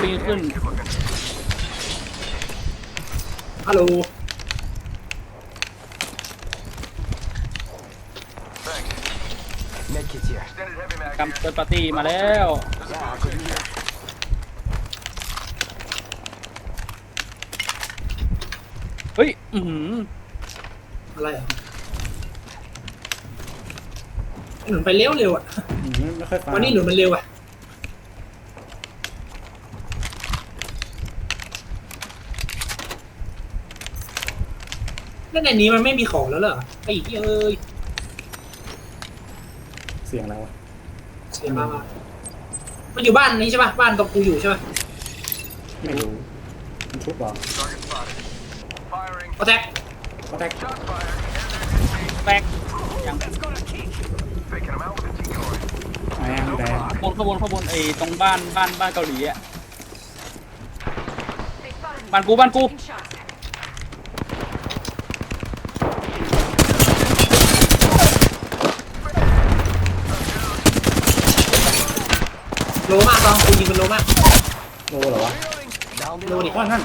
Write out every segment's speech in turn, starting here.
ปีนขึ้น ฮัลโหล Medkit's here. กำเปิดปาร์ตี้มาแล้ว Yeah, I could use it. เฮ้ย อือหืออะไรอะหนุนไปเร็วเร็วอะ อืมไม่ไม่ค่อยฟังวันนี้หนุนมันเร็วอะ แล้วในนี้มันไม่มีของแล้วเหรอไอ้เหี้ยเอ้ยเสียงแล้วอะเสียมามามันอยู่บ้านนี้ใช่ป่ะ บ้านตรงกูอยู่ใช่ป่ะไม่รู้มันทุบเหรอโอแท็กก็แตกแตกยังมายังแดงบนข้างบนข้างบนไอ้ตรงบ้านบ้านบ้านเกาหลีอะบ้านกูบ้านกู โลมากตองกูยิงมันโลมากโลเหรอวะ Down โลดิว่านั่น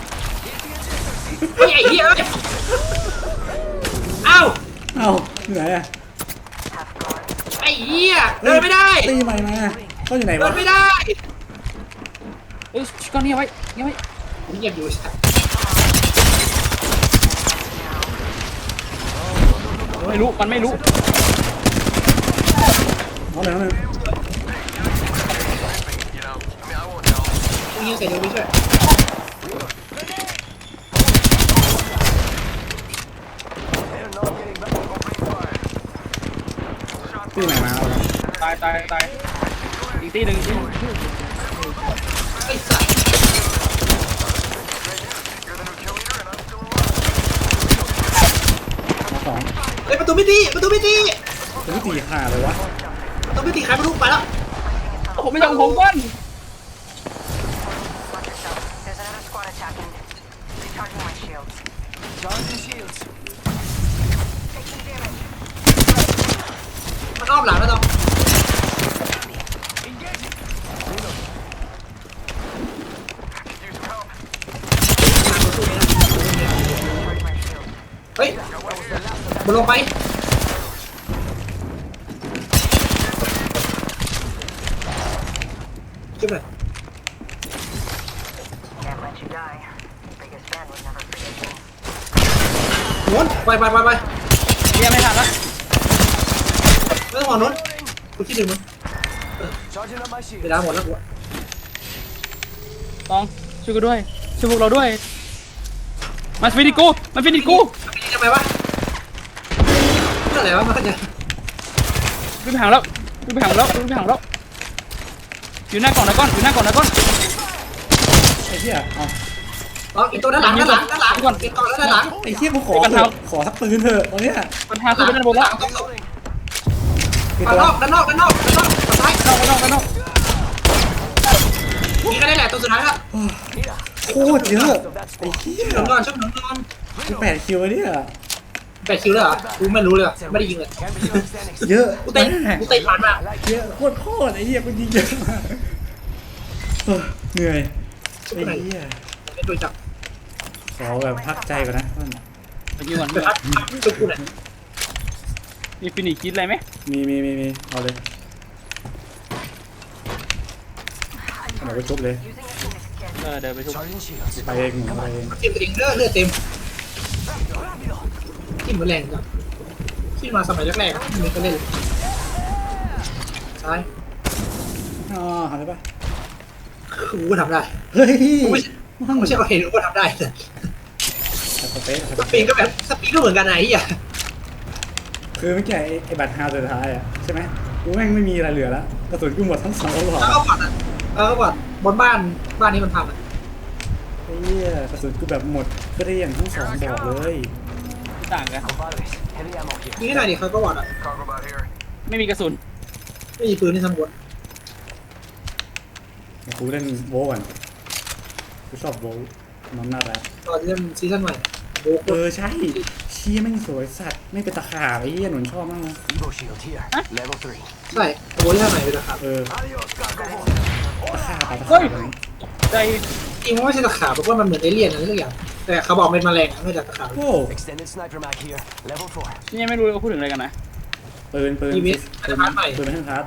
เฮ้ยไอ้เหี้ยเอ้ยอ้าวเอ้าอยู่ไหนอะไอ้เหี้ยเดินไม่ได้ตีใหม่มาก็อยู่ไหนเดิวะนไม่ได้เอ้ยก้อนนี้เอาไว้นี่ไว้ผมเหยียบอยู่สัตว์ไม่รู้มันไม่รู้เอาเลยเอาเลย ยิงใส่เดี๋ยวไม่ช่วยตีใหม่มาเอาเลยตายตายตายอีกทีหนึ่งอีกทีหนึ่งไอ้สัตว์มาสองเฮ้ยประตูไม่ตีประตูไม่ตีจะตูไม่ตีขาเลยวะประตูไม่ตีใครไม่รู้ไปแล้วโอ้โหไม่ยอมผมก้อน อ้อมหลังแล้วตองมาประตูนี้นะ Recharging my shields. เฮ้ยมันลงไปขึ้นเลย Can't let you die. Biggest fan would never forget you. โน้นไปไปไปไป เรียไม่ทันละ ไม่ต้องห่วงโน้นกูคิดถึงมึง Charging up my เว shield. ลาหมดแล้วกูตองช่วยกูด้วยช่วยพวกเราด้วยมันฟินิชกูมันฟินิชกูมันเป็นยังไงวะเรื่องอะไรวะมันจะวิ่งไปหางแล้ววิ่งไปหางแล้ววิ่งไปหางแล้วอยู่หน้ากล่องนะก้อนอยู่หน้ากล่องนะก้อนไอ้เหี้ยเอาอ๋ออีกตัวด้านหลังด้านหลังด้านหลังเก็บก่อนแล้วด้านหลังไอ้เหี้ยกูขอเถอะขอสักปืนเถอะตอนเนี้ยปัญหาคือไปด้านบนแล้วต้องคือด้านตันวอกด้านนอกด้านนอกด้านนอกฝั่งซ้ายด้านนอกด้านนอก มีแค่ได้แหละตัวสุดท้ายแล้วโคตรเยอะ So that's ไอ้ full. เหี้ยหนุนก่อนช่วยหนุนก่อนกูแปดคิวแล้วเนี่ยแปดคิวเลยเหรอกูไม่รู้เลยว่ะไม่ได้ยิงเลย Can't be outstanding. เยอะกูเตะมากกูเตะผ่านมา I like เยอะโคตรโคตรไอ้เหี้ยกูยิงเยอะมากเออเหนื่อยไอ้เหี้ยเป็นตัวจับขอแบบพักใจก่อนนะไปยิงก่อนไปพักตัวกูเนี่ยมีฟินิชคิดอะไรไหมมีมีมีมีเอาเลย เอาไปชุบเลย Using a phoenix kit. เออเดี๋ยวไปทุบ Charging shields. ไปเองหนูไปเองเต็มตัวเองเลือดเลือดเต็มที่มือแรงจ้ะที่มาสมัยแรกๆมีก็เล่นซ้ายอ๋อหาได้ปะกูก็ทำได้เฮ้ยกูไม่ไม่ใช่ว่าเห็นกูก็ทำได้แต่สเปซสปีดก็แบบสปีดก็เหมือนกันไอ้เหี้ยคือเมื่อกี้ไอ้ไอ้บัตรฮาวสุดท้ายอะใช่ไหมกูแม่งไม่มีอะไรเหลือแล้วกระสุนกูหมดทั้งสองกระบอกแล้วก็ปัดอะ แล้วก็ปัดบนบ้านบ้านนี้มันพังอะไอ้เหี้ยกระสุนกูแบบหมดเกลี้ยงทั้งสองดอกเลยไม่ต่างกัน Compadres, heavy ammo here. ยิงให้หน่อยดิเขาก็วัดอะไม่มีกระสุน ไม่มีปืนที่ทำบดกูเล่นโวก่อนกูชอบโวน้องน่ารักตอนเล่นซีซั่นใหม่โบกเออใช่เชี่ยแม่งสวยสัตว์ไม่เป็นตะขาบไอ้เหี้ยหนุนชอบมากนะ Evo shield here. Level 3. ใช่โบกที่ทำใหม่เลยนะครับเออ Adios, cargo. ตะขาบอะตะเฮ้ขายบอะไรใจจริงๆมันไม่ใช่ตะขาบเพราะว่ามันเหมือนเอเลี่ยนอะไรสักอย่าง แต่เขาบอกเป็นแมลงไม่ใช่ตะขาบ โอ้ Extended sniper mag here. Level 4. นี่ไม่รู้ว่าพูดถึงอะไรกันนะ ปืนปืนอีเวนต์ปืนพาร์ทใหม่ ปืนเป็นทันทัด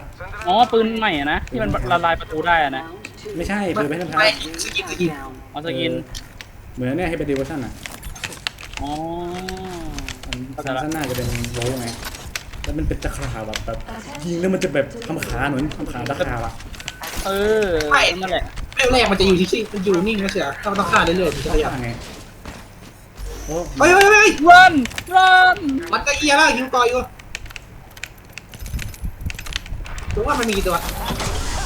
อ๋อปืนใหม่อะนะ ที่มันละลายประตูได้อะนะไม่ใช่ปืนเป็นทันทัไม่ดสกินสกิน เอาสกิน เหมือนเนี่ยให้เป็นดีเวอร์ชันอะ อ๋อ อันเข้าใจซันละซันหน้าจะเป็นโวลไงแล้วมันเป็นตะขาบแบบแบบยิงแล้วมันจะแบบทำขาเหมือนทำขาตะขาบอะเออนั่นแหละเริ่มแรกมันจะอยู่ที่มันอยู่นิ่งนะเสียถ้ามันต้องฆ่าเรื่อยๆมันจะขยับว่าไงโอ้เฮ้ยเฮ้ยเฮ้ยรันรันมันก็เอียแล้วยิงต่อยอยู่ผมว่ามันมีกี่ตัว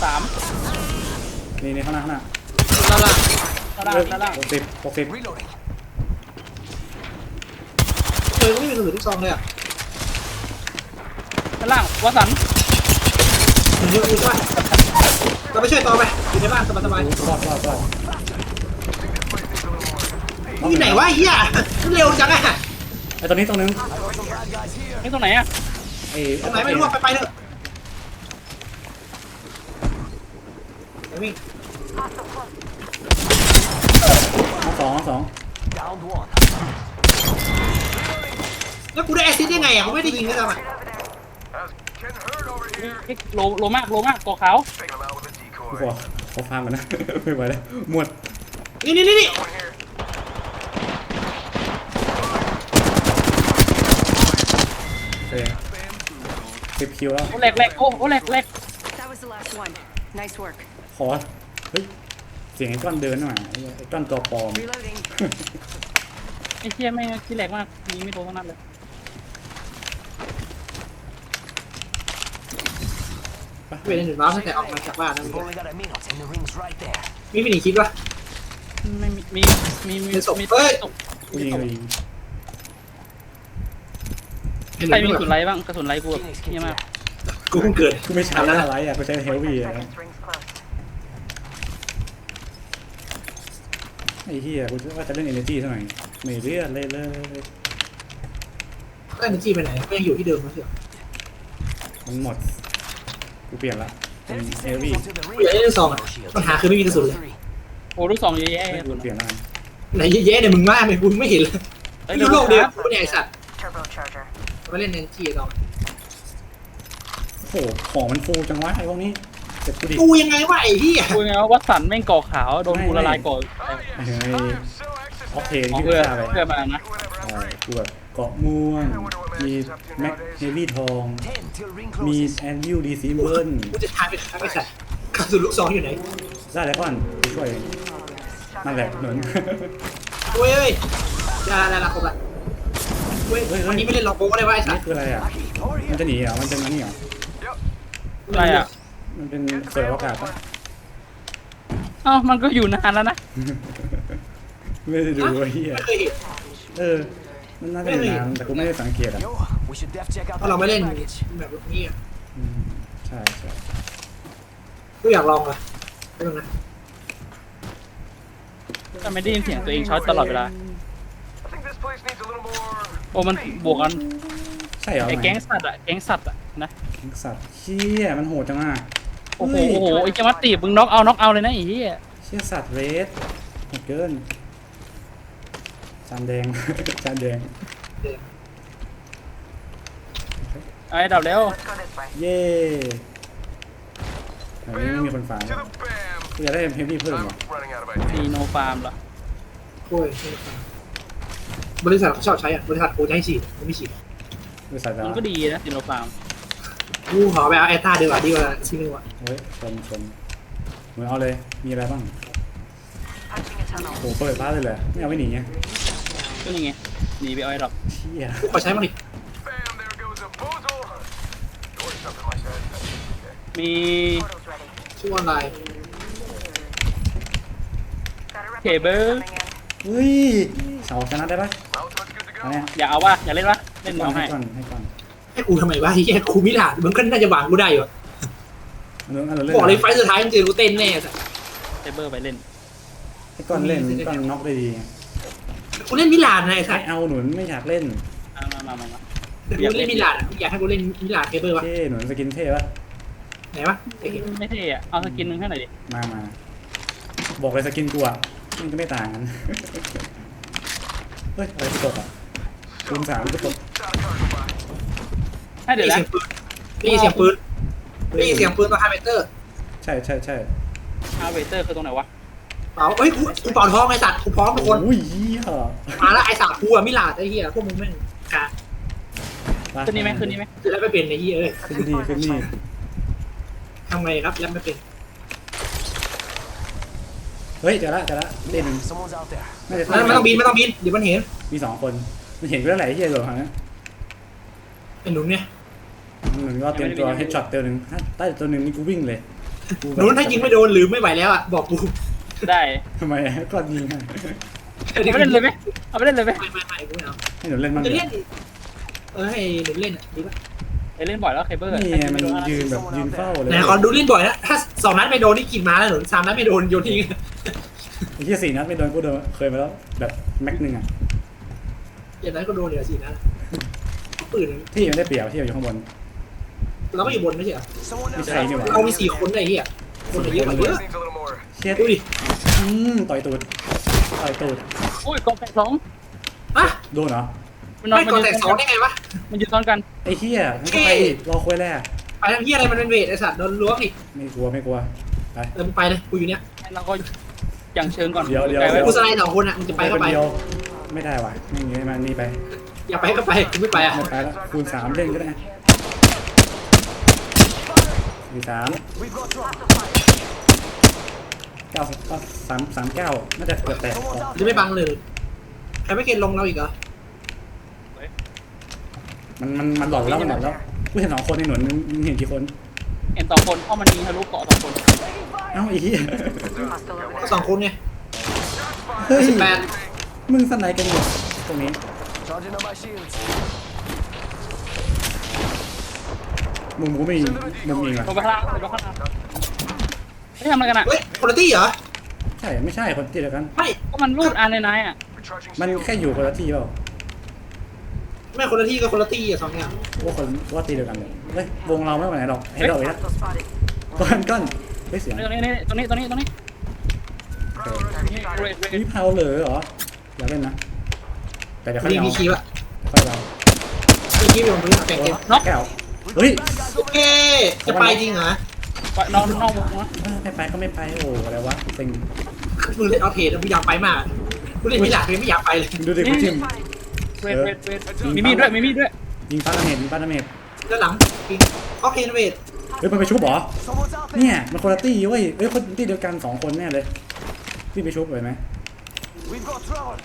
สามนี่นี่ข้างหน้าข้างหน้าล่าล่าด้านล่างด้านล่างหกสิบหกสิบ Reloading. เออก็ไม่มีกระสุนลูกซองเลยอะด้านล่างวสันต์มันเยอะอยู่ใช่ไหมเราไปช่วยต่อไปอยู่ในบ้านสบายรอดรอดรอดๆนี่ไหนวะไอ้เฮียมันเร็วจังอะไอตอนนี้ตรงนึงนี่ตรงไหนอะไอ้ตรงไหนไม่รู้อะไปไปเถอะเดี๋ยววิ่งน้องสองน้องสอง Downed one. แล้วกูได้แอสซิสต์ได้ไงอะกูไม่ได้ยิงเลยซ้ำอะนี่โลโลมากโลมากกอขาวกูขอขอฟังก่อนนะ ไม่ไหวแล้วหมดนี่นี่นี่นี่เองสิบคิวแล้ว โอ้แหลกแหลกโอ้โอ้แหลกแหลก That was the last one. Nice work. ขอ เฮ้ย เสียงไอ้ก้อนเดินหน่อยไอ้ก้อนตัวปลอม Reloading. ไอ้เชี่ยไม่งขี้แหลกมากยิงไม่โดนทั้งนั้นเลย เวรหนึ่งน้องตั้งแต่ออกมาจากบ้านนะ We've only got a minute and the ring's right there. มีวิธีคิดวะไม่มีมีมีมีเป็นศพมีเฮ้ยศพกูยิงกูยิงเห็นใครไหมีมกระสุนไรบ้างกระสุนไรกูแบบ Phoenix เยี่ย kit มาก here. กูเพิ่งเกิด กูไม่ใช้อะไรอะกูใช้เฮลวี่อะ Seconds rings close. ไอ้เหี้ยกูว่าจะเล่นเอเนจีเท่าไหร่ไม่เลือดเลยเลยแล้วเอเนจีไปไหนก็ยังอยู่ที่เดิมไม่ใช่เหรอมันหมด กูเปลี่ยนละเป็น30เฮลวี่ seconds until the กูอยาก ring. ได้ลูกซองอะปัญหาคือไม่มีกระสุนเลย Three. โอ้ลูกสองเยอะแยะกูเปลี่ยนละไหนเยอะแยะเนี่ยมึงมากเลยกูไม่เห็นเลยเอ้ยอยู่โลกเดียวกูเนี่ยไอสัตว์ Turbocharger. มาเล่นเอเนจีต่อโอ้โหของมันฟูจังวะไอ้พวกนี้เจ็บกูดิกูยังไงวะไอ้เหี้ยกูไงว่าวัดสันแม่งก่อขาวโดนกูละลายก่อไอ้เฮ้ยออกเทนอ๋อที่กูเพื่อฆ่าไปเพื่อมานะใช่กูแบบเกาะม่วง มีแม็กเฮฟวี่ทอง10 till ring มี closes. แอนวิลดีซีเบิร์นกูจะทายไปทายไปสัตว์กระสุนลูกซองอยู่ไหนได้แล้วก่อนไปช่วย นั่นแหละหนุนเว้ยเว้ยจะอะไรล่ะครบละเว้ยเฮ้ยเฮ้ยวันนี้ไม่เล่นล็อกโบก็ได้วะไอ้สันี่ตว์คืออะไรอะ Over มัน here. จะหนีเหรอ มันเป็นอันนี้เหรอ อะไรอะมันเป็นเสืออากาศปะเอ้ามันก็อยู่นานแล้วนะ ไม่ได้ดูไอ้เหี้ยไม่เคยเห็น เออ มันน่าจะอยู่นานแต่กูไม่ได้สังเกตอะ Yo, we should def check out เพราะเราไม่เล่น that baggage. แบบนี้อะอืมใช่ใช่กูอยากลองอะไม่ต้องนะก็ไม่ได้ยินเสียงตัวเองช็อตตลอดเวลา I think this place needs a little more. โอ้มันบวกกันใช่เหรอไอ้แก๊งสัตว์อะแก๊งสัตว์อะนะแก๊งสัตว์เชี่ยมันโหดจังอะโอ้โหเฮ้ยโอ้โหไอ้เจามัตตีบมึงน็อกเอาน็อกเอาเลยนะไอ้เหี้ยเชี่ยสัตว์เรสโหดเกิน จานแดง จานแดง ไอ้ดับแล้ว Let's go this way. เย่แถวนี้ไม่มีคนฟัง To the bam. กูอยากได้เฮฟวี่เพิ่ม I'm ว่ะ running out of มี ideas. โนฟาร์มเหรอโอ้ยบริษัทเขาชอบใช้อะ บริษัทกูจะให้ฉีดกูไม่ฉีดบริษัทจะมันก็ดีนะซีโนฟาร์มกูขอไปเอาแอตตาดีกว่าดีกว่าซีนึงว่ะเฮ้ยชนชนเหมือนเอาเลย มีอะไรบ้าง Punching a tunnel. โหเปิดบ้านเลยเหรอไม่เอาไม่หนีไง ก็นี่ไงหนีไปเอาไอ้ดอกเชี่ยกูขอใช้บ้างดิ Bam, there goes a boozle. Or something like that. Okay. มี Portal's ready. ชื่อออนไลน์ Got a Cable. replicator coming in. เฮ้ยเสาชนะได้ปะ Well, it's good to อัน go. เนี้ยอย่าเอาวะอย่าเล่นวะเล่นก่อเอานให้ให้ก่อนให้ก่อนให้กูทำไมวะไอ้แค่กูมิลาดมึงก็น่าจะหวังกูได้อยู่อะอันนู้นอันนู้นเล่นบอกเลยไฟล์สุดท้ายมึงเจอกูเต้นแน่สัส เซเบอร์ไปเล่น ให้ก่อนเล่นก่อนน็อกได้ดีไง กูเล่นมิลานนะไอ้สัไม่สเอาหนุนไม่อยากเล่นมามามามามาแต่กูเล่นมิลานอะอยากให้กูเล่นมิลานเคเบิลวะเท่หนุนสกินเท่ปะไหนวะไอ้เหี้ยไม่เท่อะเอาสกินหนึงให้หน่อยดิมามาบอกเลยสกินกูอะมันก็ไม่ต่างกัน เฮ้ยอะไรที่ตกอะคูณสามก็ตกให้เดี๋ยวได้นะยินเสียงปืนได้ยินเสียงปืนได้ยินเสียงปืนตรงไฮเมเตอร์ ใช่ใช่ใช่ฮาร์เวเตอร์คือตรงไหนวะ เปล่าเฮ้ยกูกูเป่าท้องไอ้สัตว์กูพร้อมทุกคนโอ้ยเหี้ยมาแล้วไอ้สัตว์กูอะมิลาดไอ้เหี้ยพวกมึงแม่งกะขึ้นนี่ไหมขึ้นนี่ไหมคือแล้วไม่เป็นไอ้เหี้ยเอ้ยขึ้นนี่ขึ้นนี่ทำไงครับแล้วไม่เป็นเฮ้ยเจอละเจอละเล่นหนึ่ง Someone's out there. น่าจะไม่ไม่ต้องบินไม่ต้องบินเดี๋ยวมันเห็นมีสองคนมันเห็นกูแล้วแหละไอ้เหี้ยโดดทางนั้นไอ้หนุนเนี่ยหนึ่งก็เตรียมตัวเฮดช็อตตัวหนึ่งถ้าใต้ตัวหนึ่งนี่กูวิ่งเลยกูหแบบ นุนถ้ายิงไม่โดนหรือไม่ไหวแล้วอะบอกกู ได้ทำไมอะก็ยิงให้เอาไปเล่นเลยไหมเอาไปเล่นเลยไหมไม่ไม่ไม่กูไม่เอาให้หนูเล่นบ้างจะดิเล่นเออให้หนุนเล่นอะดีป่ะไอเล่นบ่อยแล้วเคเบิลนี่ไงมันยืนแบบยืนเฝ้าเลยไหนขอดูเล่นบ่อยนะถ้าสองนัดไม่โดนนี่กินมาแล้วหนุนสามนัดไม่โดนโยนทิ้งไอ้เหี้ยสี่นัดไม่โดนกูโดนเคยมาแล้วแบบแม็กหนึ่งอะอย่างนั้นก็โดนเดี๋ยวสี่นัดอะปืนที่ยังได้เปรียบที่อยู่ข้างบน เราก็อยู่บนไม่ใช่เหรอ Someone ไม่ else. ใช่นี่หว่าเรามีสี่คนได้เฮียคนเยอะกว่าเยอะ เช็ดดูดิอืมต่อยตูดต่อยตูดโอ้ยกองแตกสองฮะโดนเหรอมันนอนไม่มันกดยืแตกนสองได้ไงวะ มันยืนซ้อนกันไอ้เหี้ยมันก็ไปดิรอคุยแรกไปทางเฮียอะไรมันเป็นเวทไอสัตว์โดนล้วงดิไม่กลัวไม่กลัวไปเออมึงไปเลยกูอยู่เนี้ยเราก็อย่างเชิงก่อนเดี๋ยวเดี๋ยวไกลไกูสไลด์สองคนอะมึงจะไปคก็นไปเดียวไม่ได้ว่ะไม่งี้มานี่ไป อย่าไปก็ไปกูไม่ไปอะไม่ไปแล้วคูณสามเล่นก็ได้สี่สาม We've got trouble. เก้าสามสามเก้าน่าจะเกือบแตก Someone's out จะไม่บังเลยใครไม่เกณฑ์ลงเราอีกเหรอมันมันมันหลอดแล้วมันหลอดแล้วกูเห็นสองคนในหนุนมึงเห็นกี่คนเห็นสองคนเพราะมันยิงทะลุเกาะสองคนเอ้าไอ้เหี้ย Hostile over ก็ there. สองคนไงเฮ้ยสิบแปดมึงสไนกันอยู่ตรงนี้ Charging on my shields. มุมกูไม่มีมุมยิงอะลงไปข้างล่างลงไปข้างล่าง ไม่ทำอะไรกันอะเฮ้ยคุณตี้เหรอ ใช่ไม่ใช่คนที่เดียวกัน ไม่ ก็มันรูดอันในไนท์อะ Recharging มัน shield. แค่อยู่คนละที่เปล่าไม่คนละที่ก็คนละตี้อะสองอย่างว่าคนว่าตีเดียวกันเลยเฮ้ยวงเราไม่ไปไหนหรอกให้เราอีกแล้ว Hostile spotted. ก้อนก้อนเฮ้ยเสียงตรงนี้ตรงนี้ตรงนี้ตรงนี้นี่เรดเรดนี่เผาเลยเหรออย่าเล่นนะ แต่เดี๋ยวค่อยมีเอามีคีย์ป่ะค่อยเอามีคีย์อยู่ตรงนี้แบ่งเกมน็อกแก้วเฮ้ยโอเคจะไปจริงเหรอ นอกนอกวงนะไม่ไปก็ไม่ไปโอ้อะไรวะเซ็งมึงเล่นเอาเทรดมึงอยากไปมากกูเล่นไม่อยากเลยไม่อยากไปเลยดูดิคุณจิมเรดเรดเรดมีมีดด้วยมีมีดด้วยยิงป้าดาเมจยิงป้าดาเมจแล้วหลังปิงโอเคนะเวทเฮ้ยมันไปชุบเหรอ Someone's out there. เนี่ยมันคนละตี้เว้ยเอ้ยคนตี้เดียวกันสองคนแน่เลยพี่ไปชุบเลยไหม We've got trouble.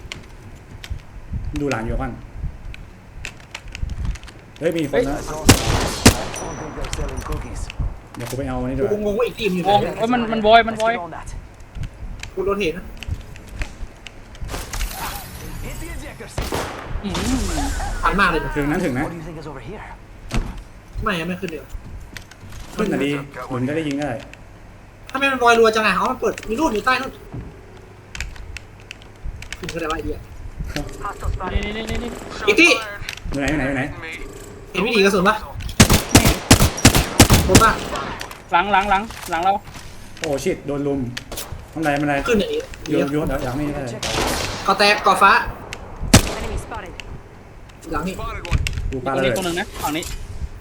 ดูหลานอยู่กันเฮ้ยมีคนนะ I don't think they're selling cookies. เดี๋ยวกูไปเอาอันนี้กูด้วยงงว่าอีกทีมอยู่ไหวงนเอ้ยมันมันวอยมัน Let's วอย get on that. กูโดนเห็นนะ Hit the ejectors. อืมผ่านมากเลยนะถึงนั้นถึงนะ What do you think is over here? ไม่อะไม่ขึ้นเดี๋ยวขึ้นน่ะดีหมุนก็ได้ยิงได้ถ้าไม่มันบอยรัวจังไงอ๋อมันเปิดมีรูดอยู่ใต้นู่นขึ้นก็ได้ว่าไอ้เหี้ย Hostile นี่ spotted. นี่นี่นี่อีกที่อยู่ไหนอยู่ไหนอยู่ไหน Me. เห็นวิธีกระสุนปะโดนปะ หลังหลังหลังหลังเราโอ้ชิดโดนลุมทำไรมันไรขึ้นอย่างนี้โยนโยนเดี๋ยวอย่างนี้ได้ก่อแตกก่อฟ้า Enemy spotted. หลังนี่ Spotted one. ดูตปลารงเลนี้ยตรงนึงนะฝั่งนี้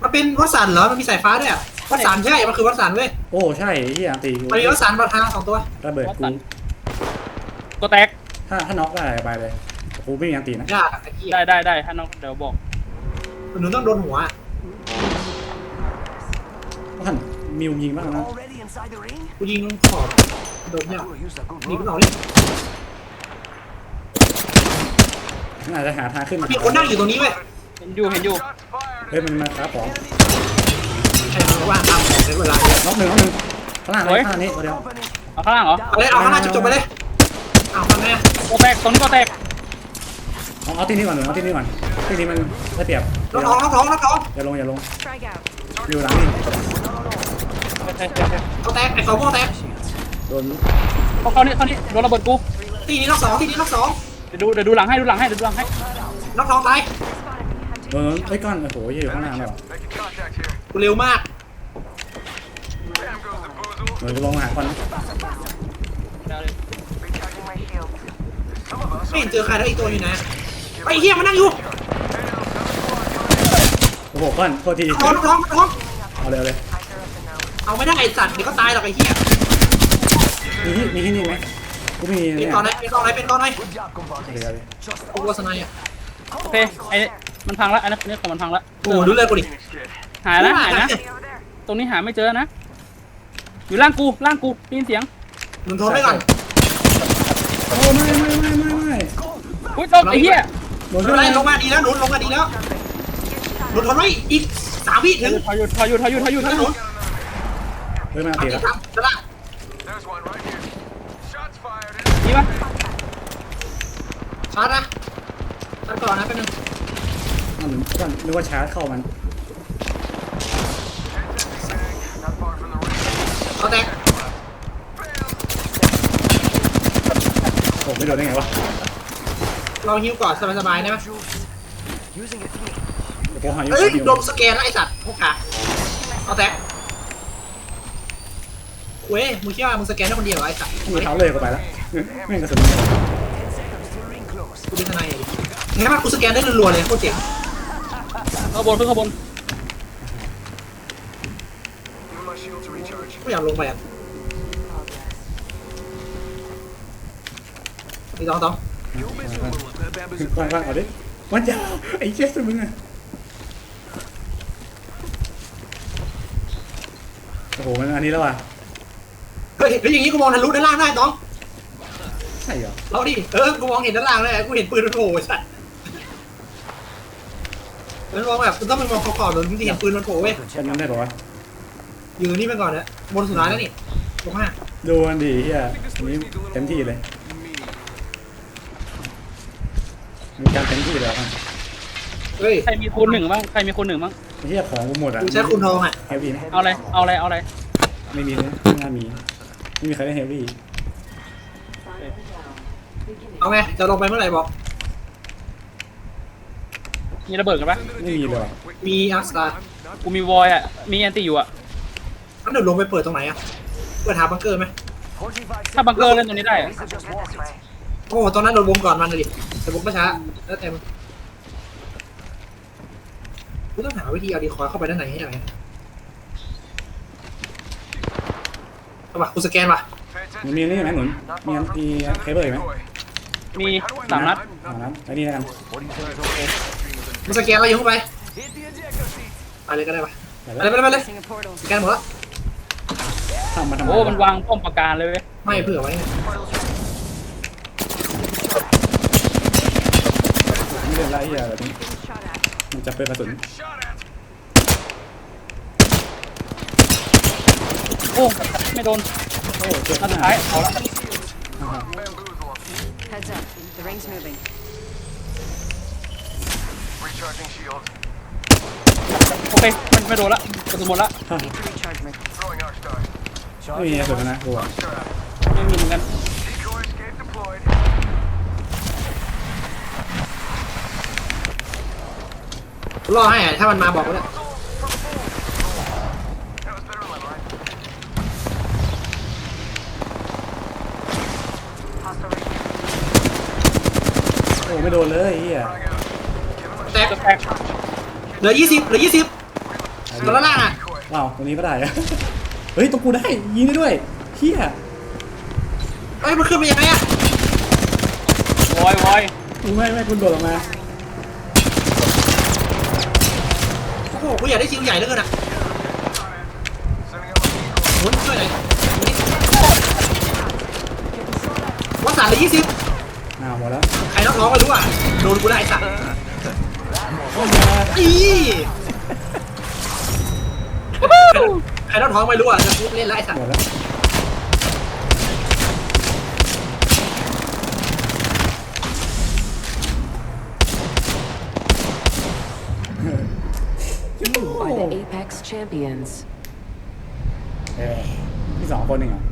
มันเป็นวัสันเหรอ มันมีสายฟ้าด้วยอะวัสันใช่ มันคือวัสันเว้ยโอ้ใช่ที่อย่างตีกูมันมีวัสันประทางสองตัว ระเบิดกูก็แตกถ้าถ้าน็อกได้ไปเลยกูไม่มีอันตีนะยากอะไอ้เหี้ยได้ได้ได้ถ้าน้องเดี๋ยวบอกหนูต้องโดนหัวอะว่าหัน มิวยิงบ้างนะ Already inside the ring? กูยิงขอบโดนยาก Could use a good หนีมัน run. ออกเลยมันอาจจะหาทางขึ้นมีคนนั่งอยู่ตรงนี้เว้ยเห็นอยู่เห็นอยู่ Shots fired. เฮ้ยมันมาครับของใช่มันว่างตามของในเวลาเนี่ยน็อกหนึ่งน็อกหนึ่งข้างล่างเลยข้างล่างนี้ตัวเดียว Company. เอาข้างล่างเหรอเอาเลยเอาข้างหน้าจบๆไปเลยเอาข้างหน้าก็แตกตรงนี้ก็แตกเอาเอาที่นี่ก่อนหนึ่งเอาที่นี่ก่อนที่นี่มันได้เปรียบน้องท้องน้องท้องน้องท้องอย่าลงอย่าลง Strike out. อยู่หลังนี่ใช่ใช่ใช่ เอาแตกไอ้สองโม่แตกโดนเขาเข้านี่เข้านี่โดนระเบิดกูทีนี้น้องสองทีนี้น้องสองเดี๋ยวดูเดี๋ยวดูหลังให้ดูหลังให้เดี๋ยวดูหลังให้น้องท้องตายโดนไอ้ก้อนโอ้โหอยู่ข้างล่างเลยเหรอ Making contact here. กูเร็วมากเหมือนกูลองหาก่อนไม่เห็นเจอใครแล้วอีกตัวอยู่ไหนไอ้เหี้ยมันนั่งอยู่โอ้โหก้อนโทษทีท้องท้องท้องเอาเลยเอาเลย I threw up the note. เอาไม่ได้ไอ้สัตว์เดี๋ยวก็ตายหรอกไอ้เหี้ยมีที่มีที่นี่ไหมกูมีเป็นเนี่ยตอนไหนเป็นตอนไหนเป็นตอนไหน Good job, เอาเลย compadres. เอาเลย Just กูว่าสไนด์อะโอเคไอ้มันพังละไอ้นั่นนี่ของมันพังละโอ้โหดูเลยกูดิ Phoenix kid. หายนะหายนะ See over there. ตรงนี้หาไม่เจอนะ อยู่ล่างกูล่างกูได้ยินเสียงมึงทนไว้ก่อน โอ้ไม่ไม่ไม่ไม่ไม่อุ้ยตกไอ้เหี้ยโดนไม่ด้เป็วนไรยลงมาดีแล้วหนุนลงมาดีแล้วหนุนทนไว้อีกสามวิถึง ถอยอยู่ถอยอยู่ถอยอยู่ถอยอยู่ถอยอหนุยู่น เฮ้ยมันสามตีวิแล้วสามจะละ There's one right here. Shots fired. นี่ปะชาร์จนะชาร์จก่อนนะแป๊บนึงมันก้อนนึกว่าชาร์จเข้ามัน Not far from the ring. เอาแตกโอ้ไม่โดนได้ไงวะเราฮิวก่อนสบายๆได้ไหม using it me. โอ้โหหายเอ้ยอยู่โดนสแกนแล้วไอ้สัตว์พวกขาเอาแตก เว้ยมึงคิดว่ามึงสแกนได้คนเดียวเหรอไอ้สัตว์มือเท้าเลยเข้าไปแล้วแม่งกระสุน Ten seconds till ring close. กูเป็นทนายดิงั้นมันกูสแกนได้รัวๆเลยโคตรเจ๋งข้างบนขึ้นข้างบน Give my shield to recharge. ไม่อยากลงไปอะมีต้องต้องกว้างกว้างเอาดิมันจะไอ้เจ๊สมึงอะโอ้โหมันอันนี้แล้วอะเฮ้ยแล้วอย่างนี้กูมองทะลุด้านล่างได้ต้องใช่เหรอเอาดิเออกูมองเห็นด้านล่างเลยกูเห็นปืนมันโผล่ไอ้สัตว์แล้วมองแบบกูต้องไปมองขอบๆเลยมึงจะเห็นปืนมันโผล่เว้ยเป็นนั้นได้ปะวะอยู่นี่ไปก่อนนะบนสุดท้ายแล้วนี่ลงห้าดูมันดีเฮียอันนี้เต็มที่เลยมีการเต็มที่เลยอะเฮ้ยใครมีคูณหนึ่งบ้างใครมีคูณหนึ่งบ้างไอ้เฮียของกูหมดอะกูใช้คูณทองอะเฮฟวี่นะเอาอะไรเอาอะไรเอาอะไรไม่มีเลยไม่น่ามี ไม่มีใครได้เฮฟวี่เอาไงจะลงไปเมื่อไหร่บอก มีระเบิดกันปะไม่มีเลยว่ะมีอาร์สตาร์กูมีวอยอะ มีแอนตี้อยู่อะ งั้นเดี๋ยวลงไปเปิดตรงไหนอะ เปิดหาบังเกอร์ไหม45ถ้าบังเกอร์เล่นตรงนี้ได้อะ This is just Head walk this it. way. โอ้โหตอนนั้นโดนวงก่อนมันเลยดิแต่วงก็ช้าแล้วแต่มึงกูต้องหาวิธีเอาดีคอยเข้าไปด้านในให้ได้ เอาว่ะกูสแกนว่ะ Pay มัน attention. มีนี่ไหมหนุนมีอันมีเคเบิลไหม Decoy. มีสามนัดอ่านั้นไอ้นี่แล้วกัน What do you think is okay? มึงสแกนอะไรอยู่เข้าไป Hit the ejector seat. ไปเลยก็ได้ปะไปไปแล้เลยวไปเลยไปเลย Pressing a portal. สแกนหมดแล้วทำมาทำไมโอ้มันวางป้อมปราการเลยเว้ยไม่เผื่อไว้ไงไม่เล่นไรเฮียแบบนี้ Shot at. มันจะเป็นกระสุน Shot at. โอ้ไม่โดนโอ้เจ็บนัดหสุน้าดท้ายเอาละ Bamboozle 'em. Heads up. The ring's moving. Recharging shield. โอเคมันไม่โดนละกระสุนหมดละ Need to recharge my. Throwing arc star. ไม่มีกระสุนนะกูอะ Star out. ไม่มีเหมือนกัน Decoy escape deployed. รอให้อะถ้ามันมาบอกก็ได้ That was better than mine. Hostile right here. โอ้ ไม่โดนเลยเฮีย Frag out. Give him a แตกจะแตกเหลือยี่สิบเหลือยี่สิบตัวละล่างอะ decoy. ว้าวตรงนี้ก็ได้อะเฮ้ยตรงกูได้ยิงได้ด้วยเฮียเอ้ยมันขึ้นไปยังไงอะวอยวอยกูไม่ไม่คุณโดดออกมาโอ้โหกูอยากได้ชิวใหญ่เหลือเกินอะ Setting up a decoy. หมุนช่วยหน่อยวัดสารเหลือยี่สิบ อ้าวหมดแล้วใครน้องๆไม่รู้อะโดนกูได้สัตว์โอ้ยมาอีใครน้องๆไม่รู้อะจะพูดเล่นไล่สัตหมว์ดแล้วโอ้ By the Apex champions. เอ้ยมีสองคนเองเหรอ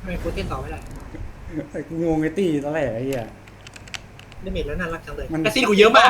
ทำไมกูเต้นต่อไม่ได้ไอ้กูงงไอ้ตี้ตอนแรกไอ้เหี้ยได้เมจแล้วน่ารักจังเลยมันแอสซิดกูเยอะมาก